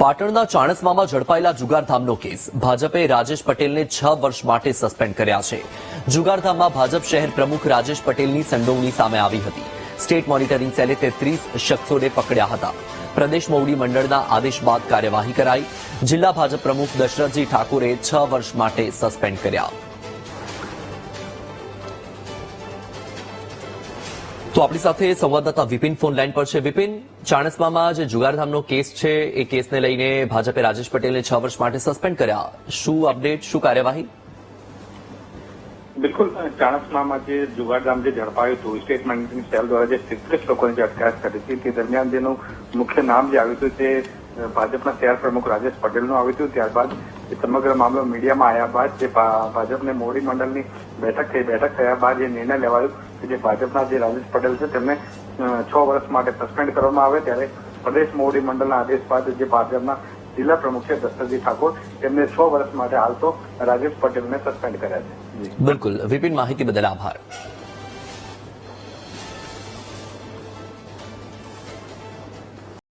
પાટણના ચાણસ્મામાં ઝડપાયેલા જુગારધામનો કેસ. ભાજપે રાજેશ પટેલને છ વર્ષ માટે સસ્પેન્ડ કર્યા છે. જુગારધામમાં ભાજપ શહેર પ્રમુખ રાજેશ પટેલની સંડોવણી સામે આવી હતી. સ્ટેટ મોનિટરિંગ સેલે તેત્રીસ શખ્સોને પકડ્યા હતા. પ્રદેશ મોવડી મંડળના આદેશ બાદ કાર્યવાહી કરાઈ. જિલ્લા ભાજપ પ્રમુખ દશરથજી ઠાકોરે છ વર્ષ માટે સસ્પેન્ડ કર્યા. તો આપણી સાથે સંવાદદાતા વિપિન ફોન લાઈન પર છે. વિપિન, ચાણસ્મામાં જે જુગારધામનો કેસ છે, એ કેસને લઈને ભાજપે રાજેશ પટેલને છ વર્ષ માટે સસ્પેન્ડ કર્યા. શું અપડેટ શું કાર્યવાહી? બિલકુલ, ચાણસ્મામાં જે જુગારધામ જે ઝડપાયું હતું સ્ટેટ મેનેજમેન્ટ સેલ દ્વારા જે સિત્રીસ લોકોની જે અટકાયત કરી હતી, તે દરમિયાન જેનું મુખ્ય નામ જે આવ્યું હતું તે ભાજપના શહેર પ્રમુખ રાજેશ પટેલનું આવ્યું હતું. ત્યારબાદ એ સમગ્ર મામલો મીડિયામાં આવ્યા બાદ જે ભાજપને મોડી મંડળની બેઠક થઈ, બેઠક થયા બાદ જે નિર્ણય લેવાયો કે જે ભાજપના જે રાજેશ પટેલ છે, તેમને છ વર્ષ માટે સસ્પેન્ડ કરવામાં આવે ત્યારે પ્રદેશ મોવડી મંડળના આદેશ બાદ જે ભાજપના જિલ્લા પ્રમુખ છે, દત્તજી ઠાકોર, તેમને છ વર્ષ માટે હાલ તો રાજેશ પટેલને સસ્પેન્ડ કર્યા છે. બિલકુલ. વિપિન, માહિતી બદલ આભાર.